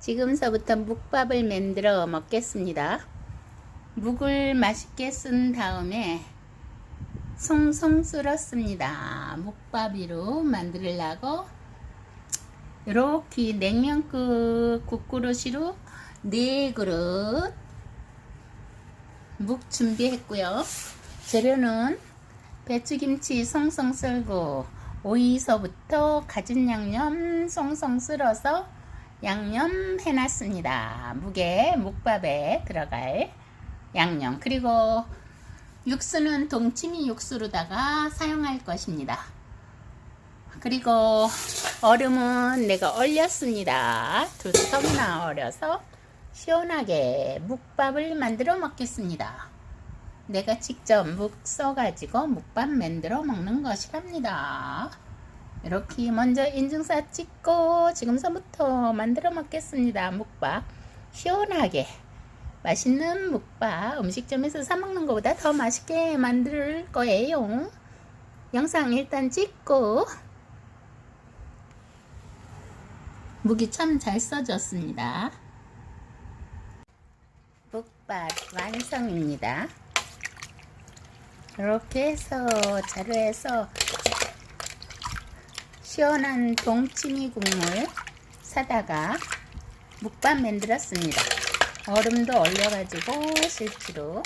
지금서부터 묵밥을 만들어 먹겠습니다. 묵을 맛있게 쓴 다음에 송송 썰었습니다. 묵밥으로 만들려고 이렇게 냉면국 국그릇으로 네 그릇 묵 준비했고요. 재료는 배추김치 송송 썰고 오이서부터 가진 양념 송송 썰어서 양념 해놨습니다. 묵에 묵밥에 들어갈 양념 그리고 육수는 동치미 육수로다가 사용할 것입니다. 그리고 얼음은 내가 얼렸습니다. 두 컵이나 얼려서 시원하게 묵밥을 만들어 먹겠습니다. 내가 직접 묵 써가지고 묵밥 만들어 먹는 것이랍니다. 이렇게 먼저 인증사 찍고 지금서부터 만들어 먹겠습니다. 묵밥 시원하게 맛있는 묵밥 음식점에서 사 먹는 것보다 더 맛있게 만들 거예요. 영상 일단 찍고 묵이 참잘 써졌습니다. 묵밥 완성입니다. 이렇게 해서 자루해서 시원한 동치미 국물 사다가 묵밥 만들었습니다. 얼음도 얼려가지고 실제로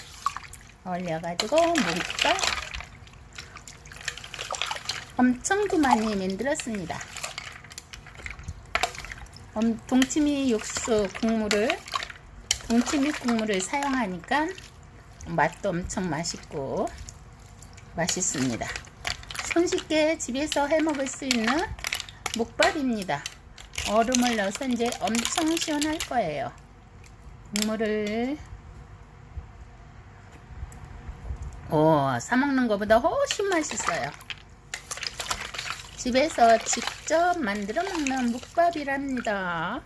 얼려가지고 묵밥 엄청 많이 만들었습니다. 엄- 동치미 육수 국물을 동치미 국물을 사용하니까 맛도 엄청 맛있고 맛있습니다. 손쉽게 집에서 해 먹을 수 있는 묵밥입니다. 얼음을 넣어서 이제 엄청 시원할 거예요. 국물을 오, 사 먹는 것보다 훨씬 맛있어요. 집에서 직접 만들어 먹는 묵밥이랍니다.